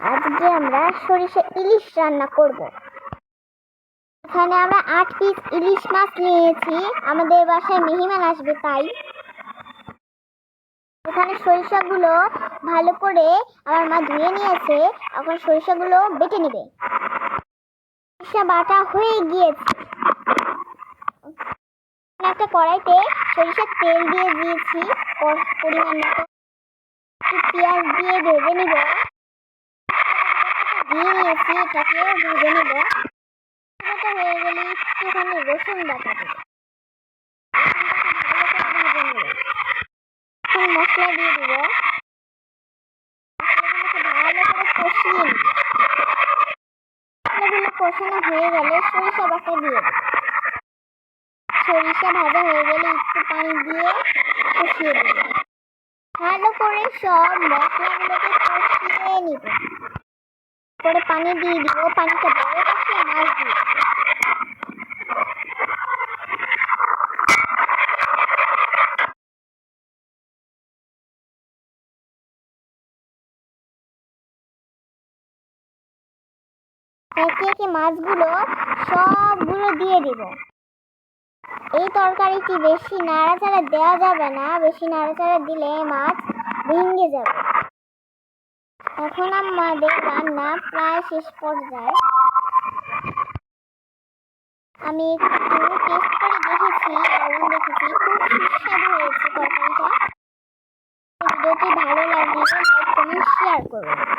আজকে আমরা সরিষা ইলিশ রান্না করব। এখানে আমরা আট পিস ইলিশ মাছ নিয়েছি। আমাদের বাসায় মেহমান আসবে, তাই। এখানে সরিষাগুলো ভালো করে আমার মা ধুয়ে নিয়েছে। এখন সরিষাগুলো বেটে নেবে। সরিষা বাটা হয়ে গিয়েছে। একটা কড়াইতে সরিষার তেল দিয়ে দিয়েছি। পর- পরিমাণ মতো পেঁয়াজ দিয়ে ভেজে নিব। দিয়ে নিয়েছি এটাকেও ভেজে নেব এটা হয়ে গেলে একটুখানি রসুন বাটা দেব মশলা দিয়ে দিব। মশলাগুলোকে ভালো করে কষিয়ে নিব মশলাগুলো কষানো হয়ে গেলে সরিষা বাটা দিয়ে দেব সরিষা ভাজা হয়ে গেলে একটু পানি দিয়ে কষিয়ে দেব ভালো করে সব মশলাগুলোকে কষিয়ে নিব। পরে পানি দিয়ে দিব পানিটা বড় কষিয়ে মাছ দিয়ে একে একে মাছগুলো সবগুলো দিয়ে দিব। এই তরকারিটি বেশি নাড়াচাড়া দেওয়া যাবে না, বেশি নাড়াচাড়া দিলে মাছ ভেঙে যাবে। এখন আমাদের রান্না প্রায় শেষ পর্যায়ে। আমি একটু টেস্ট করে দেখেছি এবং দেখেছি, খুব সুস্বাদু হয়েছে তরকারিটা। ভিডিওটি ভালো লাগলে লাইক কমেন্ট শেয়ার করুন।